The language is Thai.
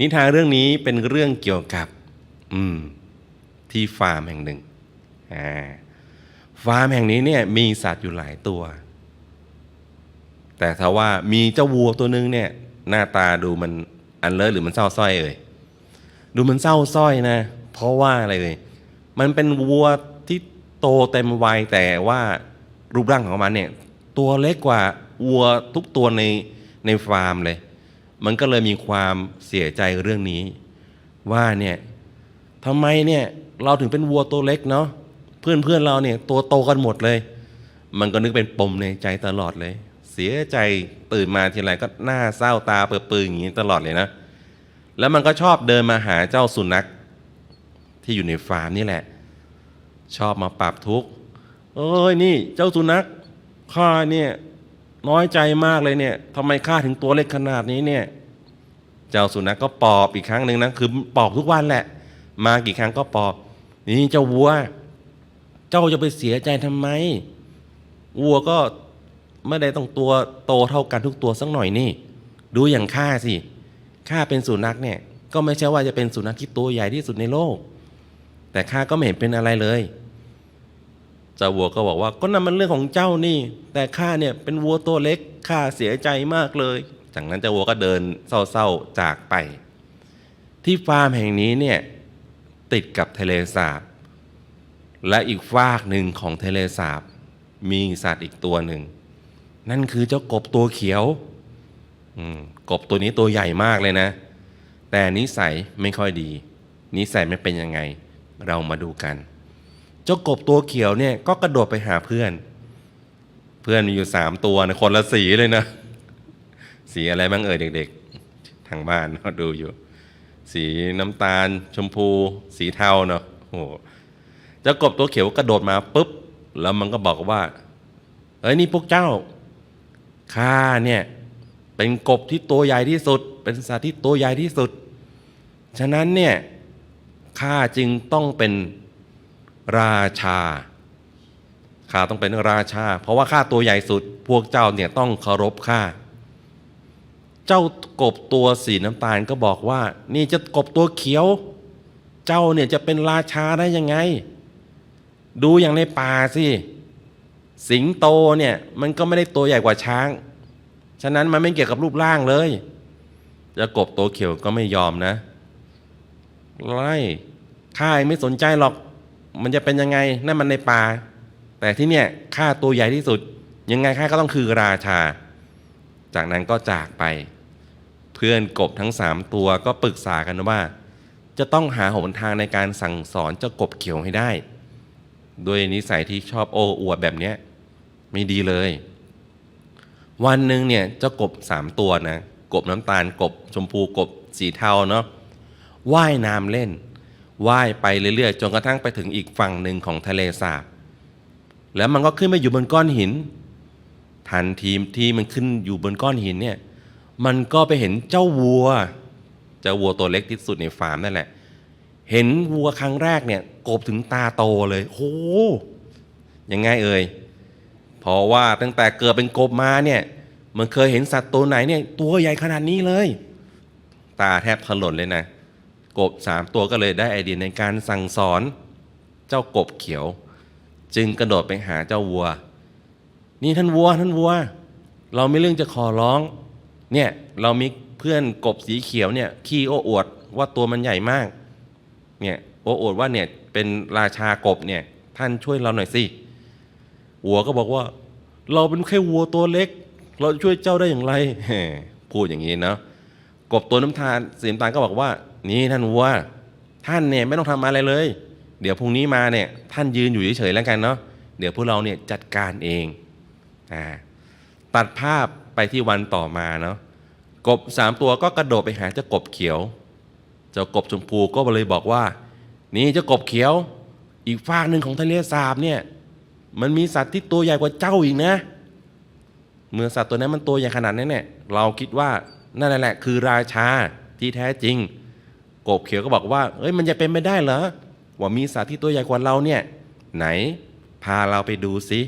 นิทานเรื่องนี้เป็นเรื่องเกี่ยวกับอืมที่ฟาร์มแห่งหนึ่งอ่าฟาร์มแห่งนี้เนี่ยมีสัตว์อยู่หลายตัว แต่ถ้าว่ามีเจ้าวัวตัวหนึงเนี่ย หน้าตาดูมันอันเลิศหรือมันเศร้าสร้อยเอ่ยดูมันเศร้าสร้อยนะ เพราะว่าอะไรเลย มันเป็นวัวที่โตเต็มวัยแต่ว่ารูปร่างของมันเนี่ย ตัวเล็กกว่าวัวทุกตัวในในฟาร์มเลย มันก็เลยมีความเสียใจเรื่องนี้ ว่าเนี่ยทำไมเนี่ยเราถึงเป็นวัวตัวเล็กเนาะเพื่อนเพื่อนเราเนี่ยตัวโตกันหมดเลย มันก็นึกเป็นปมในใจตลอดเลย เสียใจตื่นมาทีไรก็หน้าเศร้าตาเปื่อยๆอย่างนี้ตลอดเลยนะ แล้วมันก็ชอบเดินมาหาเจ้าสุนัขที่อยู่ในฟาร์มนี่แหละ ชอบมาปรับทุกข์เอ้ยนี่เจ้าสุนัขข้าเนี่ย น้อยใจมากเลยเนี่ยทำไมข้าถึงตัวเล็กขนาดนี้เนี่ย เจ้าสุนัขก็ปอบอีกครั้งหนึ่งนะคือปอบทุกวันแหละ มากี่ครั้งก็ปอบ นี่เจ้าวัว เจ้าจะไปเสียใจทำไม วัวก็ไม่ได้ต้องตัวโตเท่ากันทุกตัวสักหน่อยนี่ ดูอย่างข้าสิข้าเป็นสุนัขเนี่ย ก็ไม่ใช่ว่าจะเป็นสุนัขที่ตัวใหญ่ที่สุดในโลก แต่ข้าก็ไม่เห็นเป็นอะไรเลย เจ้าวัวก็บอกว่าก็นั่นมันเรื่องของเจ้านี่ แต่ข้าเนี่ยเป็นวัวตัวเล็กข้าเสียใจมากเลย จากนั้นเจ้าวัวก็เดินเศร้าๆจากไป ที่ฟาร์มแห่งนี้เนี่ยติดกับทะเลสาบ และอีกฟากหนึ่งของทะเลสาบ มีสัตว์อีกตัวหนึ่ง นั่นคือเจ้ากบตัวเขียวกบตัวนี้ตัวใหญ่มากเลยนะ แต่นิสัยไม่ค่อยดี นิสัยไม่เป็นยังไง เรามาดูกัน เจ้ากบตัวเขียวเนี่ยก็กระโดดไปหาเพื่อน เพื่อนมีอยู่สามตัวนะคนละสีเลยนะ สีอะไรบ้างเอ่ยเด็ก ๆ ทางบ้านเขาดูอยู่ สีน้ำตาล ชมพู สีเทาเนาะโอ้โหเจ้ากบตัวเขียวกระโดดมาปุ๊บ แล้วมันก็บอกว่า เอ้ยนี่พวกเจ้าข้าเนี่ยเป็นกบที่ตัวใหญ่ที่สุด เป็นสัตว์ที่ตัวใหญ่ที่สุด ฉะนั้นเนี่ยข้าจึงต้องเป็น ราชาข้าต้องเป็นราชา เพราะว่าข้าตัวใหญ่สุด พวกเจ้าเนี่ยต้องเคารพข้าเจ้ากบตัวสีน้ำตาลก็บอกว่า นี่จะกบตัวเขียว เจ้าเนี่ยจะเป็นราชาได้ยังไง ดูอย่างในป่าสิสิงโตเนี่ยมันก็ไม่ได้ตัวใหญ่กว่าช้าง ฉะนั้นมันไม่เกี่ยวกับรูปร่างเลยจะกบตัวเขียวก็ไม่ยอมนะไล่ข้าไม่สนใจหรอก มันจะเป็นยังไงนั่นมันในป่า แต่ที่เนี่ยข้าตัวใหญ่ที่สุด ยังไงข้าก็ต้องคือราชา จากนั้นก็จากไป เพื่อนกบทั้งสามตัวก็ปรึกษากันว่า จะต้องหาหนทางในการสั่งสอนเจ้ากบเขียวให้ได้ โดยนิสัยที่ชอบโอ้อวดแบบเนี้ยไม่ดีเลย วันหนึ่งเนี่ยเจ้ากบสามตัวนะกบน้ำตาลกบ ชมพูกบสีเทาเนาะว่ายน้ำเล่น ว่ายไปเรื่อยๆ จนกระทั่งไปถึงอีกฝั่งหนึ่งของทะเลสาบ แล้วมันก็ขึ้นไปอยู่บนก้อนหิน ทันทีที่มันขึ้นอยู่บนก้อนหินเนี่ย มันก็ไปเห็นเจ้าวัว เจ้าวัวตัวเล็กที่สุดในฟาร์มนั่นแหละ เห็นวัวครั้งแรกเนี่ยกบถึงตาโตเลย โอ้ยังไงเอ่ย เพราะว่าตั้งแต่เกิดเป็นกบมาเนี่ย มันเคยเห็นสัตว์ตัวไหนเนี่ยตัวใหญ่ขนาดนี้เลย ตาแทบถลนเลยนะ กบสามตัวก็เลยได้ไอเดียในการสั่งสอนเจ้ากบเขียว จึงกระโดดไปหาเจ้าวัว นี่ท่านวัวท่านวัว เราไม่เรื่องจะขอร้องเนี่ยเรามีเพื่อนกบสีเขียวเนี่ยขี้โอ้อวดว่าตัวมันใหญ่มากเนี่ยโอ้อวดว่าเนี่ยเป็นราชากบเนี่ยท่านช่วยเราหน่อยสิวัวก็บอกว่า เราเป็นแค่วัวตัวเล็ก เราช่วยเจ้าได้อย่างไรพูดอย่างนี้เนาะกบตัวน้ำตาลสีน้ำตาลก็บอกว่า นี่ท่านวัวท่านเนี่ยไม่ต้องทำอะไรเลย เดี๋ยวพรุ่งนี้มาเนี่ยท่านยืนอยู่เฉยๆแล้วกันเนาะเดี๋ยวพวกเราเนี่ยจัดการเองอ่าตัดภาพไปที่วันต่อมาเนาะกบสามตัวก็กระโดดไปหาเจ้ากบเขียว เจ้ากบชมพูก็เลยบอกว่า นี่เจ้ากบเขียว อีกฟากหนึ่งของทะเลสาบเนี่ยมันมีสัตว์ที่ตัวใหญ่กว่าเจ้าอีกนะ เมื่อสัตว์ตัวนั้นมันตัวใหญ่ขนาดนั้นเนี่ยเราคิดว่านั่นแหละคือราชาที่แท้จริง กบเขียวก็บอกว่า เอ้ยมันจะเป็นไม่ได้เหรอ ว่ามีสัตว์ที่ตัวใหญ่กว่าเราเนี่ย ไหน พาเราไปดูสิ